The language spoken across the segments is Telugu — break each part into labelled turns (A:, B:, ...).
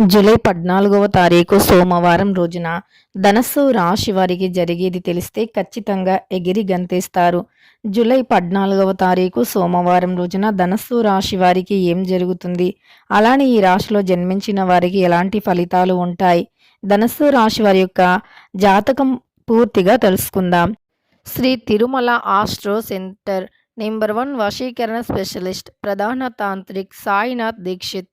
A: జూలై పద్నాలుగవ తారీఖు సోమవారం రోజున ధనస్సు రాశి వారికి జరిగేది తెలిస్తే ఖచ్చితంగా ఎగిరి గంతేస్తారు. జూలై పద్నాలుగవ తారీఖు సోమవారం రోజున ధనస్సు రాశి వారికి ఏం జరుగుతుంది? అలానే ఈ రాశిలో జన్మించిన వారికి ఎలాంటి ఫలితాలు ఉంటాయి? ధనస్సు రాశి వారి యొక్క జాతకం పూర్తిగా తెలుసుకుందాం. Sri Tirumala astro center number one వశీకరణ స్పెషలిస్ట్ ప్రధాన తాంత్రిక్ సాయినాథ్ దీక్షిత్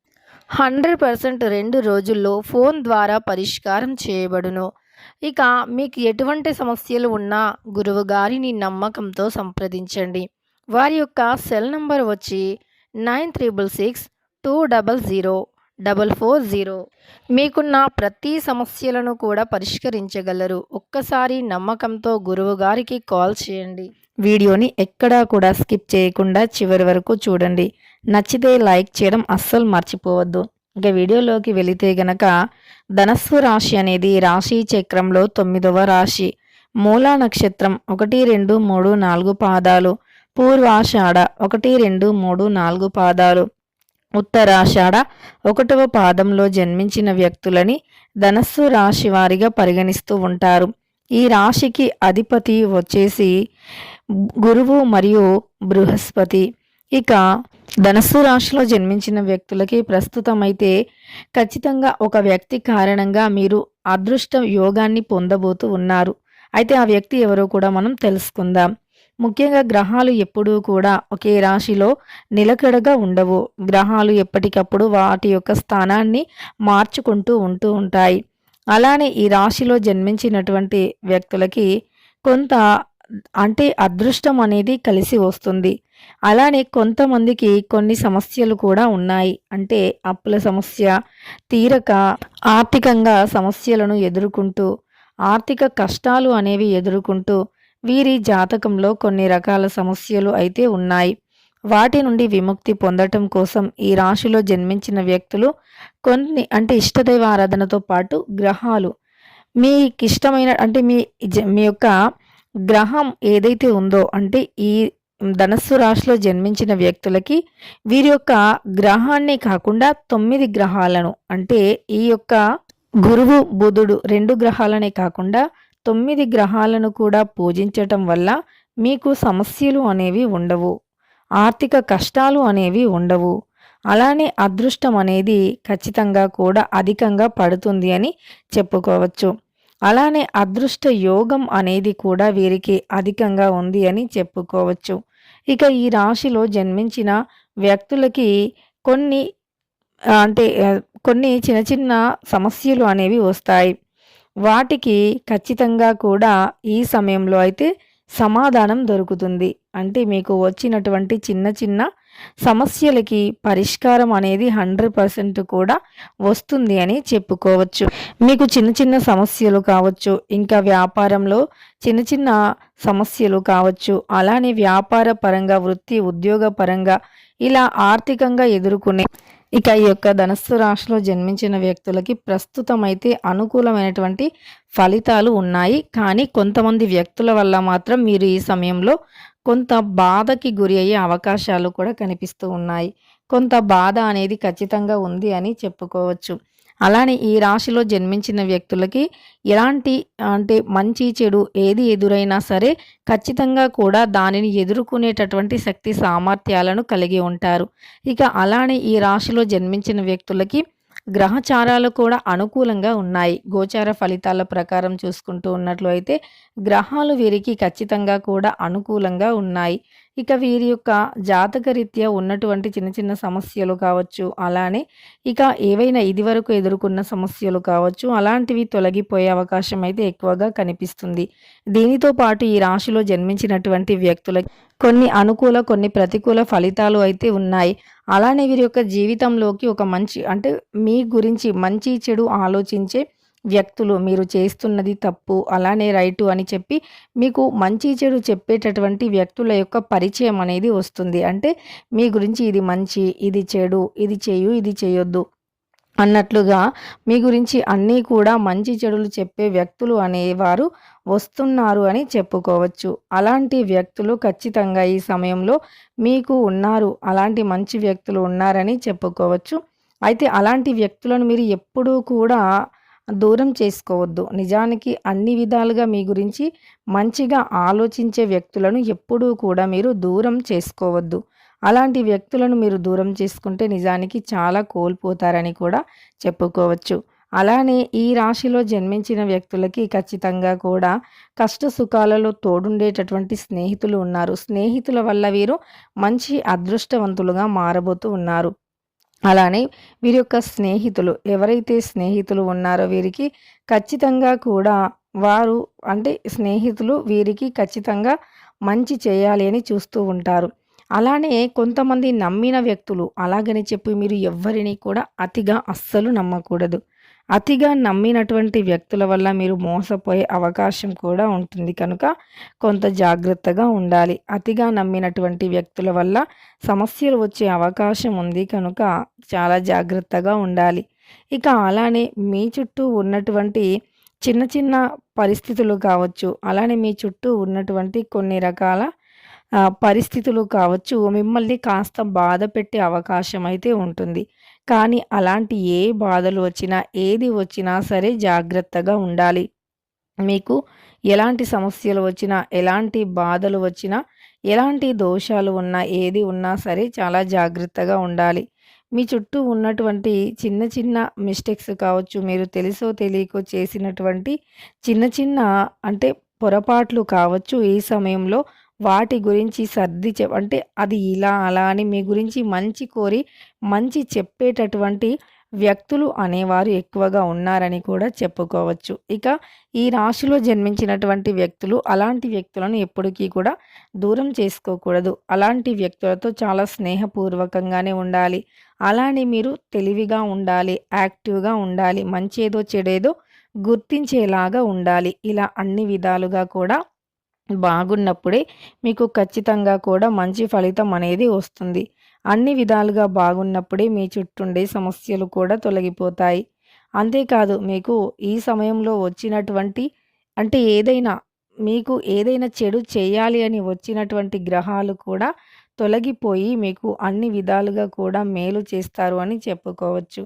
A: హండ్రెడ్ పర్సెంట్ రెండు రోజుల్లో ఫోన్ ద్వారా పరిష్కారం చేయబడును. ఇక మీకు ఎటువంటి సమస్యలు ఉన్నా గురువు గారిని నమ్మకంతో సంప్రదించండి. వారి యొక్క సెల్ నంబర్ వచ్చి nine triple six two double zero double four zero. మీకున్న ప్రతి సమస్యలను కూడా పరిష్కరించగలరు. ఒక్కసారి నమ్మకంతో గురువుగారికి కాల్ చేయండి. వీడియోని ఎక్కడా కూడా స్కిప్ చేయకుండా చివరి వరకు చూడండి. నచ్చితే లైక్ చేయడం అస్సలు మర్చిపోవద్దు. ఇక వీడియోలోకి వెళితే గనక ధనస్సు రాశి అనేది రాశి చక్రంలో తొమ్మిదవ రాశి. మూలా నక్షత్రం ఒకటి రెండు మూడు నాలుగు పాదాలు. పూర్వాషాఢ ఒకటి రెండు మూడు నాలుగు పాదాలు. ఉత్తరాషాఢ ఒకటవ పాదంలో జన్మించిన వ్యక్తులని ధనస్సు రాశి వారిగా పరిగణిస్తూ ఉంటారు. ఈ రాశికి అధిపతి వచ్చేసి గురువు మరియు బృహస్పతి. ఇక ధనస్సు రాశిలో జన్మించిన వ్యక్తులకి ప్రస్తుతం అయితే ఖచ్చితంగా ఒక వ్యక్తి కారణంగా మీరు అదృష్ట యోగాన్ని పొందబోతూ ఉన్నారు. అయితే ఆ వ్యక్తి ఎవరో కూడా మనం తెలుసుకుందాం. ముఖ్యంగా గ్రహాలు ఎప్పుడూ కూడా ఒకే రాశిలో నిలకడగా ఉండవు. గ్రహాలు ఎప్పటికప్పుడు వాటి యొక్క స్థానాన్ని మార్చుకుంటూ ఉంటూ ఉంటాయి. అలానే ఈ రాశిలో జన్మించినటువంటి వ్యక్తులకి కొంత అంటే అదృష్టం అనేది కలిసి వస్తుంది. అలానే కొంతమందికి కొన్ని సమస్యలు కూడా ఉన్నాయి. అంటే అప్పుల సమస్య తీరక ఆర్థికంగా సమస్యలను ఎదుర్కొంటూ ఆర్థిక కష్టాలు అనేవి ఎదుర్కొంటూ వీరి జాతకంలో కొన్ని రకాల సమస్యలు అయితే ఉన్నాయి. వాటి నుండి విముక్తి పొందటం కోసం ఈ రాశిలో జన్మించిన వ్యక్తులు కొన్ని అంటే ఇష్టదైవ ఆరాధనతో పాటు గ్రహాలు. మీకు ఇష్టమైన అంటే మీ జ- మీ యొక్క గ్రహం ఏదైతే ఉందో అంటే ఈ ధనస్సు రాశిలో జన్మించిన వ్యక్తులకి వీరి యొక్క గ్రహాన్ని కాకుండా తొమ్మిది గ్రహాలను అంటే ఈ యొక్క గురువు బుధుడు రెండు గ్రహాలనే కాకుండా తొమ్మిది గ్రహాలను కూడా పూజించటం వల్ల మీకు సమస్యలు అనేవి ఉండవు ఆర్థిక కష్టాలు అనేవి ఉండవు. అలానే అదృష్టం అనేది ఖచ్చితంగా కూడా అధికంగా పడుతుంది అని చెప్పుకోవచ్చు. అలానే అదృష్ట యోగం అనేది కూడా వీరికి అధికంగా ఉంది అని చెప్పుకోవచ్చు. ఇక ఈ రాశిలో జన్మించిన వ్యక్తులకి కొన్ని అంటే కొన్ని చిన్న చిన్న సమస్యలు అనేవి వస్తాయి. వాటికి ఖచ్చితంగా కూడా ఈ సమయంలో అయితే సమాధానం దొరుకుతుంది. అంటే మీకు వచ్చినటువంటి చిన్న చిన్న సమస్యలకి పరిష్కారం అనేది హండ్రెడ్ పర్సెంట్ కూడా వస్తుంది అని చెప్పుకోవచ్చు. మీకు చిన్న చిన్న సమస్యలు కావచ్చు ఇంకా వ్యాపారంలో చిన్న చిన్న సమస్యలు కావచ్చు అలానే వ్యాపార పరంగా వృత్తి ఉద్యోగ పరంగా ఇలా ఆర్థికంగా ఎదుర్కొనే ఇక ఈ యొక్క ధనస్సు రాశిలో జన్మించిన వ్యక్తులకి ప్రస్తుతం అయితే అనుకూలమైనటువంటి ఫలితాలు ఉన్నాయి. కానీ కొంతమంది వ్యక్తుల వల్ల మాత్రం మీరు ఈ సమయంలో కొంత బాధకి గురి అయ్యే అవకాశాలు కూడా కనిపిస్తూ ఉన్నాయి. కొంత బాధ అనేది ఖచ్చితంగా ఉంది అని చెప్పుకోవచ్చు. అలానే ఈ రాశిలో జన్మించిన వ్యక్తులకి ఎలాంటి అంటే మంచి చెడు ఏది ఎదురైనా సరే ఖచ్చితంగా కూడా దానిని ఎదుర్కొనేటటువంటి శక్తి సామర్థ్యాలను కలిగి ఉంటారు. ఇక అలానే ఈ రాశిలో జన్మించిన వ్యక్తులకి గ్రహచారాలు కూడా అనుకూలంగా ఉన్నాయి. గోచార ఫలితాల ప్రకారం చూసుకుంటూ ఉన్నట్లు అయితే గ్రహాలు వీరికి ఖచ్చితంగా కూడా అనుకూలంగా ఉన్నాయి. ఇక వీరి యొక్క జాతకరీత్యా ఉన్నటువంటి చిన్న చిన్న సమస్యలు కావచ్చు అలానే ఇక ఏవైనా ఇదివరకు ఎదుర్కొన్న సమస్యలు కావచ్చు అలాంటివి తొలగిపోయే అవకాశం అయితే ఎక్కువగా కనిపిస్తుంది. దీనితో పాటు ఈ రాశిలో జన్మించినటువంటి వ్యక్తులకి కొన్ని అనుకూల కొన్ని ప్రతికూల ఫలితాలు అయితే ఉన్నాయి. అలానే వీరి యొక్క జీవితంలోకి ఒక మంచి అంటే మీ గురించి మంచి చెడు ఆలోచించే వ్యక్తులు మీరు చేస్తున్నది తప్పు అలానే రైటు అని చెప్పి మీకు మంచి చెడు చెప్పేటటువంటి వ్యక్తుల యొక్క పరిచయం అనేది వస్తుంది. అంటే మీ గురించి ఇది మంచి ఇది చెడు ఇది చేయు ఇది చేయొద్దు అన్నట్లుగా మీ గురించి అన్నీ కూడా మంచి చెడులు చెప్పే వ్యక్తులు అనేవారు వస్తున్నారు అని చెప్పుకోవచ్చు. అలాంటి వ్యక్తులు ఖచ్చితంగా ఈ సమయంలో మీకు ఉన్నారు అలాంటి మంచి వ్యక్తులు ఉన్నారని చెప్పుకోవచ్చు. అయితే అలాంటి వ్యక్తులను మీరు ఎప్పుడూ కూడా దూరం చేసుకోవద్దు. నిజానికి అన్ని విధాలుగా మీ గురించి మంచిగా ఆలోచించే వ్యక్తులను ఎప్పుడూ కూడా మీరు దూరం చేసుకోవద్దు. అలాంటి వ్యక్తులను మీరు దూరం చేసుకుంటే నిజానికి చాలా కోల్పోతారని కూడా చెప్పుకోవచ్చు. అలానే ఈ రాశిలో జన్మించిన వ్యక్తులకి ఖచ్చితంగా కూడా కష్ట సుఖాలలో తోడుండేటటువంటి స్నేహితులు ఉన్నారు. స్నేహితుల వల్ల వీరు మంచి అదృష్టవంతులుగా మారబోతూ ఉన్నారు. అలానే వీరి యొక్క స్నేహితులు ఎవరైతే స్నేహితులు ఉన్నారో వీరికి ఖచ్చితంగా కూడా వారు అంటే స్నేహితులు వీరికి ఖచ్చితంగా మంచి చేయాలి అని చూస్తూ ఉంటారు. అలానే కొంతమంది నమ్మిన వ్యక్తులు అలాగని చెప్పి మీరు ఎవ్వరిని కూడా అతిగా అస్సలు నమ్మకూడదు. అతిగా నమ్మినటువంటి వ్యక్తుల వల్ల మీరు మోసపోయే అవకాశం కూడా ఉంటుంది. కనుక కొంత జాగ్రత్తగా ఉండాలి. అతిగా నమ్మినటువంటి వ్యక్తుల వల్ల సమస్యలు వచ్చే అవకాశం ఉంది. కనుక చాలా జాగ్రత్తగా ఉండాలి. ఇక అలానే మీ చుట్టూ ఉన్నటువంటి చిన్న చిన్న పరిస్థితులు కావచ్చు అలానే మీ చుట్టూ ఉన్నటువంటి కొన్ని రకాల పరిస్థితులు కావచ్చు మిమ్మల్ని కాస్త బాధ పెట్టే అవకాశం అయితే ఉంటుంది. కానీ అలాంటి ఏ బాధలు వచ్చినా ఏది వచ్చినా సరే జాగ్రత్తగా ఉండాలి. మీకు ఎలాంటి సమస్యలు వచ్చినా ఎలాంటి బాధలు వచ్చినా ఎలాంటి దోషాలు ఉన్నా ఏది ఉన్నా సరే చాలా జాగ్రత్తగా ఉండాలి. మీ చుట్టూ ఉన్నటువంటి చిన్న చిన్న మిస్టేక్స్ కావచ్చు మీరు తెలుసో తెలియకో చేసినటువంటి చిన్న చిన్న అంటే పొరపాట్లు కావచ్చు ఈ సమయంలో వాటి గురించి సర్ది చె అంటే అది ఇలా అలా అని మీ గురించి మంచి కోరి మంచి చెప్పేటటువంటి వ్యక్తులు అనేవారు ఎక్కువగా ఉన్నారని కూడా చెప్పుకోవచ్చు. ఇక ఈ రాశిలో జన్మించినటువంటి వ్యక్తులు అలాంటి వ్యక్తులను ఎప్పటికీ కూడా దూరం చేసుకోకూడదు. అలాంటి వ్యక్తులతో చాలా స్నేహపూర్వకంగానే ఉండాలి. అలానే మీరు తెలివిగా ఉండాలి యాక్టివ్గా ఉండాలి మంచేదో చెడేదో గుర్తించేలాగా ఉండాలి. ఇలా అన్ని విధాలుగా కూడా బాగున్నప్పుడే మీకు ఖచ్చితంగా కూడా మంచి ఫలితం అనేది వస్తుంది. అన్ని విధాలుగా బాగున్నప్పుడే మీ చుట్టుండే సమస్యలు కూడా తొలగిపోతాయి. అంతేకాదు మీకు ఈ సమయంలో వచ్చినటువంటి అంటే ఏదైనా మీకు ఏదైనా చెడు చేయాలి అని వచ్చినటువంటి గ్రహాలు కూడా తొలగిపోయి మీకు అన్ని విధాలుగా కూడా మేలు చేస్తారు అని చెప్పుకోవచ్చు.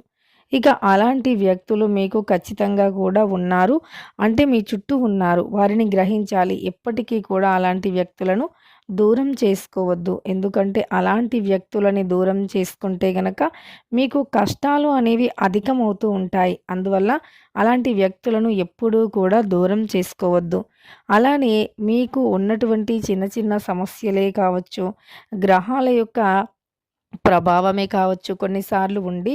A: ఇక అలాంటి వ్యక్తులు మీకు ఖచ్చితంగా కూడా ఉన్నారు. అంటే మీ చుట్టూ ఉన్నారు. వారిని గ్రహించాలి. ఎప్పటికీ కూడా అలాంటి వ్యక్తులను దూరం చేసుకోవద్దు. ఎందుకంటే అలాంటి వ్యక్తులని దూరం చేసుకుంటే గనక మీకు కష్టాలు అనేవి అధికమవుతూ ఉంటాయి. అందువల్ల అలాంటి వ్యక్తులను ఎప్పుడూ కూడా దూరం చేసుకోవద్దు. అలానే మీకు ఉన్నటువంటి చిన్న చిన్న సమస్యలే కావచ్చు గ్రహాల యొక్క ప్రభావమే కావచ్చు. కొన్నిసార్లు ఉండి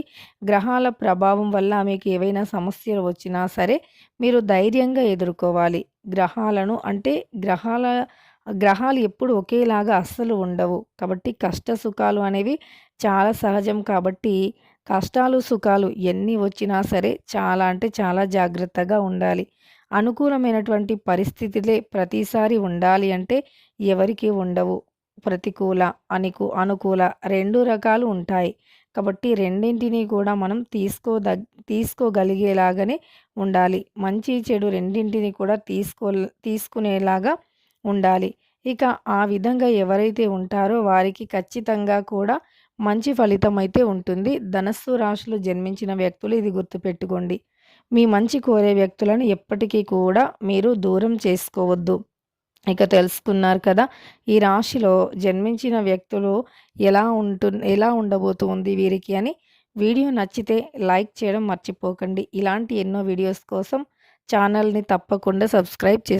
A: గ్రహాల ప్రభావం వల్ల మీకు ఏవైనా సమస్యలు వచ్చినా సరే మీరు ధైర్యంగా ఎదుర్కోవాలి. గ్రహాలను అంటే గ్రహాల గ్రహాలు ఎప్పుడు ఒకేలాగా అస్సలు ఉండవు. కాబట్టి కష్ట సుఖాలు అనేవి చాలా సహజం కాబట్టి కష్టాలు సుఖాలు ఎన్ని వచ్చినా సరే చాలా అంటే చాలా జాగ్రత్తగా ఉండాలి. అనుకూలమైనటువంటి పరిస్థితులే ప్రతిసారి ఉండాలి అంటే ఎవరికి ఉండవు. ప్రతికూల అనికు అనుకూల రెండు రకాలు ఉంటాయి. కాబట్టి రెండింటిని కూడా మనం తీసుకోద తీసుకోగలిగేలాగానే ఉండాలి. మంచి చెడు రెండింటిని కూడా తీసుకో తీసుకునేలాగా ఉండాలి. ఇక ఆ విధంగా ఎవరైతే ఉంటారో వారికి ఖచ్చితంగా కూడా మంచి ఫలితం అయితే ఉంటుంది. ధనస్సు రాశిలో జన్మించిన వ్యక్తులు ఇది గుర్తుపెట్టుకోండి. మీ మంచి కోరే వ్యక్తులను ఎప్పటికీ కూడా మీరు దూరం చేసుకోవద్దు. ఇక తెలుసుకున్నారు కదా ఈ రాశిలో జన్మించిన వ్యక్తులు ఎలా ఉంటు ఎలా ఉండబోతుంది వీరికి అని వీడియో నచ్చితే లైక్ చేయడం మర్చిపోకండి. ఇలాంటి ఎన్నో వీడియోస్ కోసం ఛానల్ని తప్పకుండా సబ్స్క్రైబ్ చేసి